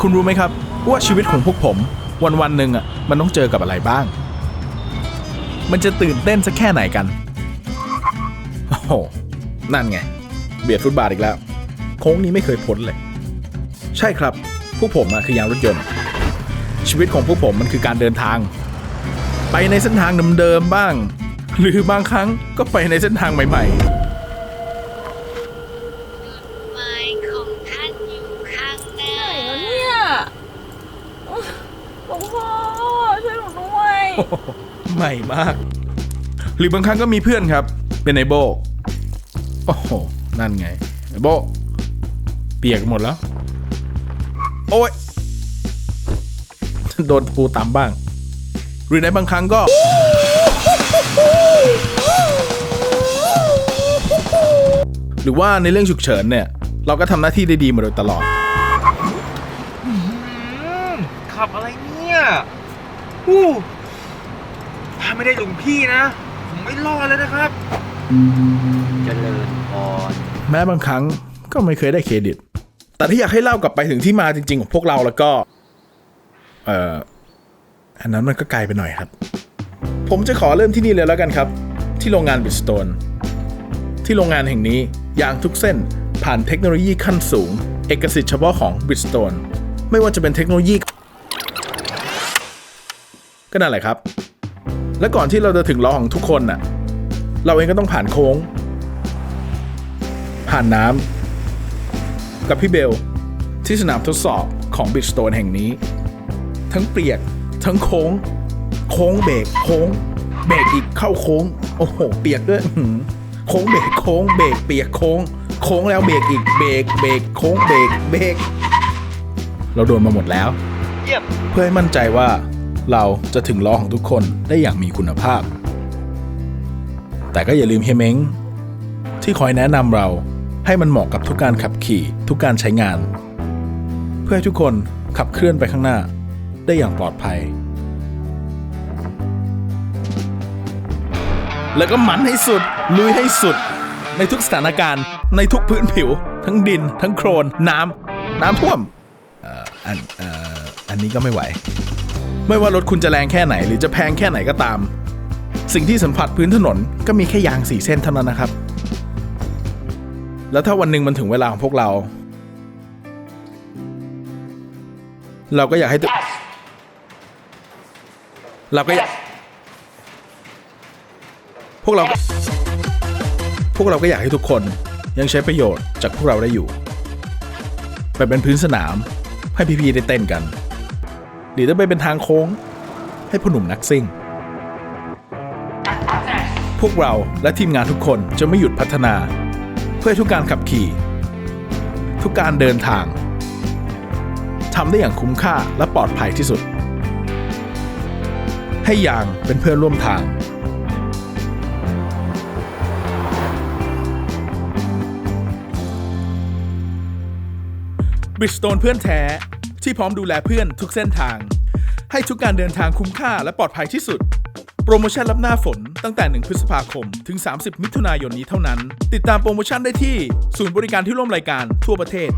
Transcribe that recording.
คุณรู้ไหมครับ ว่าชีวิตของพวกผม วันวันหนึ่งอะมันต้องเจอกับอะไรบ้าง มันจะตื่นเต้นสักแค่ไหนกันโอ้โหนั่นไง เบียดฟุตบาทอีกแล้ว โค้งนี้ไม่เคยพ้นเลย ใช่ครับ พวกผมอะคือยางรถยนต์ ชีวิตของพวกผมมันคือการเดินทาง ไปในเส้นทางเดิมๆบ้าง หรือบางครั้งก็ไปในเส้นทางใหม่ไใหม่มาก หรือบางครั้งก็มีเพื่อนครับ เป็นไอโบโอ้โห นั่นไงไอโบเปียกหมดแล้ว โอ้ย โดนปูตามบ้าง หรือในบางครั้งก็ หรือว่าในเรื่องฉุกเฉินเนี่ย เราก็ทำหน้าที่ได้ดีมาโดยตลอด ขับอะไรเนี่ยอู้ ถ้าไม่ได้หลวงพี่นะ ผมไม่รอดเลยนะครับ เจริญพรแม้บางครั้งก็ไม่เคยได้เครดิต แต่ที่อยากให้เล่ากลับไปถึงที่มาจริง ๆ ของพวกเราแล้วก็ เอ่อ อันนั้นมันก็ไกลไปหน่อยครับ ผมจะขอเริ่มที่นี่เลยแล้วกันครับ ที่โรงงานบิสโตน ที่โรงงานแห่งนี้ยางทุกเส้นผ่านเทคโนโลยีขั้นสูง เอกสิทธิ์เฉพาะของบิสโตนไม่ว่าจะเป็นเทคโนโลยีก็นั่นแหละครับ และก่อนที่เราจะถึงล้อของทุกคนน่ะ เราเองก็ต้องผ่านโค้ง ผ่านน้ำกับพี่เบล ที่สนามทดสอบของบิ d สโตนแห่งนี้ ทั้งเปียก ทั้งโค้ง โค้งเบรกโค้ง เบรกอีกเข้าโค้ง โอ้โห เปียกด้วยอื้อหือโค้งเบรกโค้งเบรกเปียกโค้ง โค้งแล้วเบรกอีกเบรกเบรกโค้งเบรกเบรกเราโดนมาหมดแล้วเยี่ยมเพื่อให้มั่นใจว่า เราจะถึงล้อของทุกคนได้อย่างมีคุณภาพ แต่ก็อย่าลืมเฮเม้งที่คอยแนะนำเราให้มันเหมาะกับทุกการขับขี่ทุกการใช้งาน เพื่อให้ทุกคนขับเคลื่อนไปข้างหน้าได้อย่างปลอดภัย แล้วก็หมันให้สุด ลุยให้สุด ในทุกสถานการณ์ ในทุกพื้นผิว ทั้งดิน ทั้งโครน น้ำน้ำท่วมอันเอ่ออันนี้ก็ไม่ไหว ไม่ว่ารถคุณจะแรงแค่ไหนหรือจะแพงแค่ไหนก็ตาม สิ่งที่สัมผัสพื้นถนนก็มีแค่ยางสี่เส้นเท่านั้นนะครับ แล้วถ้าวันหนึ่งมันถึงเวลาของพวกเรา เราก็อยากให้ตัวเราก็อยากพวกเรา พวกเราก็อยากให้ทุกคนยังใช้ประโยชน์จากพวกเราได้อยู่ ไปเป็นพื้นสนามให้พี่ๆได้เต้นกัน หรือจะไปเป็นทางโค้ง ให้พ่อหนุ่มนักซิ่ง พวกเราและทีมงานทุกคนจะไม่หยุดพัฒนา เพื่อทุกการขับขี่ ทุกการเดินทางทำได้อย่างคุ้มค่าและปลอดภัยที่สุด ให้ยางเป็นเพื่อนร่วมทางบริ s โตนเพื่อนแท้ ที่พร้อมดูแลเพื่อนทุกเส้นทาง ให้ทุกการเดินทางคุ้มค่าและปลอดภัยที่สุด โปรโมชั่นรับหน้าฝนตั้งแต่ 1 พฤษภาคม ถึง 30 มิถุนายนนี้เท่านั้น ติดตามโปรโมชั่นได้ที่ ศูนย์บริการที่ร่วมรายการทั่วประเทศ